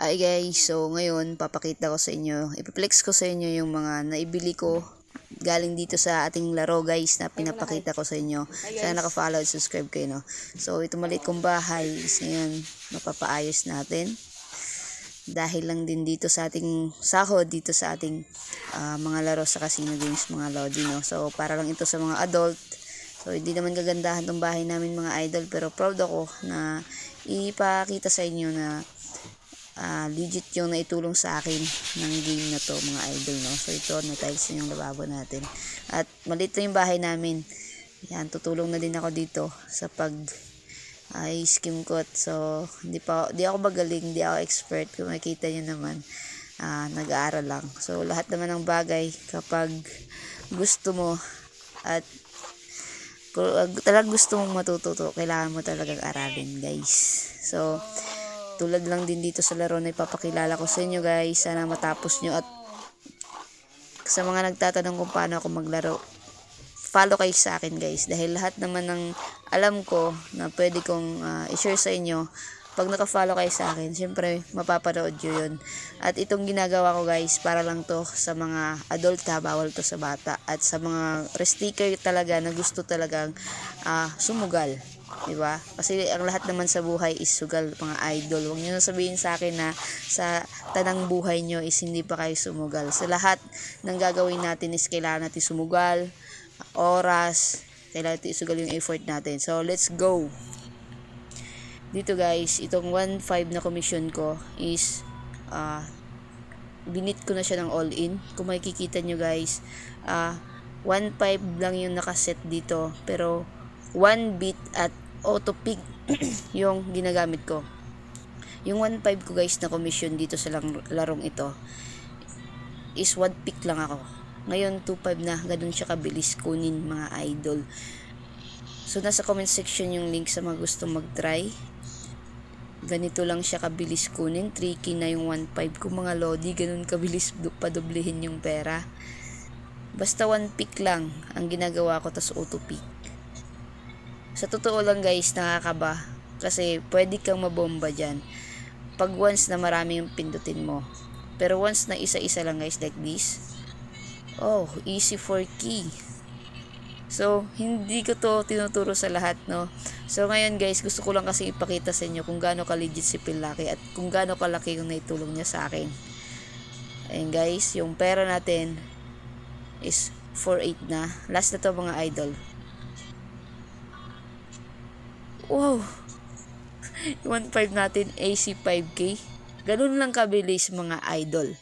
Ay guys, so ngayon papakita ko sa inyo, ipiplex ko sa inyo yung mga naibili ko galing dito sa ating laro guys na pinapakita ko sa inyo. Sana naka-follow at subscribe kayo no. So ito maliit kong bahay is ngayon mapapaayos natin. Dahil lang din dito sa ating sahod dito sa ating ah, mga laro sa casino games mga lodi no. So para lang ito sa mga adult. So hindi naman gagandahan tong bahay namin mga idol pero proud ako na ipakita sa inyo na ah, legit yung naitulong sa akin ng game na to mga idol no. So ito na tiles na yung lababo natin. At maliit lang yung bahay namin. Yan, tutulong na din ako dito sa pag ay skim coat. So, hindi pa hindi ako magaling, hindi ako expert. Kung makita niyo naman, ah, nag-aaral lang. So, lahat naman ng bagay kapag gusto mo at kung uh, talagang gusto mong matututo, kailangan mo talagang aralin, guys. So, tulad lang din dito sa laro na ipapakilala ko sa inyo, guys. Sana matapos nyo at sa mga nagtatanong kung paano ako maglaro, follow kayo sa akin guys. Dahil lahat naman ng alam ko na pwede kong ah, i-share sa inyo pag naka-follow kayo sa akin syempre mapapanood nyo yun. At itong ginagawa ko guys para lang to sa mga adult ha bawal to sa bata. At sa mga resticker talaga na gusto talagang ah, sumugal di ba? Kasi ang lahat naman sa buhay is sugal, mga idol. Huwag niyo na sabihin sa akin na sa tanang buhay nyo is hindi pa kayo sumugal. Sa lahat ng gagawin natin is kailangan natin sumugal, oras, kailangan natin isugal yung effort natin. So, let's go! Dito guys, itong 1.5 na commission ko is ah binit ko na siya ng all-in. Kung makikita nyo guys, ah 1.5 lang yung nakaset dito. Pero 1 bit at auto pick yung ginagamit ko. Yung 1.5 ko guys na commission dito sa lang, larong ito is 1 pick lang ako. Ngayon 2.5 na, ganun siya kabilis kunin mga idol. So nasa comment section yung link sa mga gustong mag-try. Ganito lang siya kabilis kunin. Tricky na yung 1.5 ko mga lodi. Ganun kabilis du- padublehin yung pera. Basta 1 pick lang ang ginagawa ko tas auto pick. Sa totoo lang guys, nakakaba. Kasi pwede kang mabomba dyan. Pag once na marami yung pindutin mo. Pero once na isa-isa lang guys like this. Oh, easy for key. So, hindi ko to tinuturo sa lahat, no? So, ngayon guys, gusto ko lang kasi ipakita sa inyo kung gaano ka-legit si Pilaki at kung gaano kalaki yung naitulong niya sa akin. Ayun guys, yung pera natin is 4.8 na. Last na to mga idol. Wow! 1.5 natin AC 5K. Ganun lang kabilis mga idol.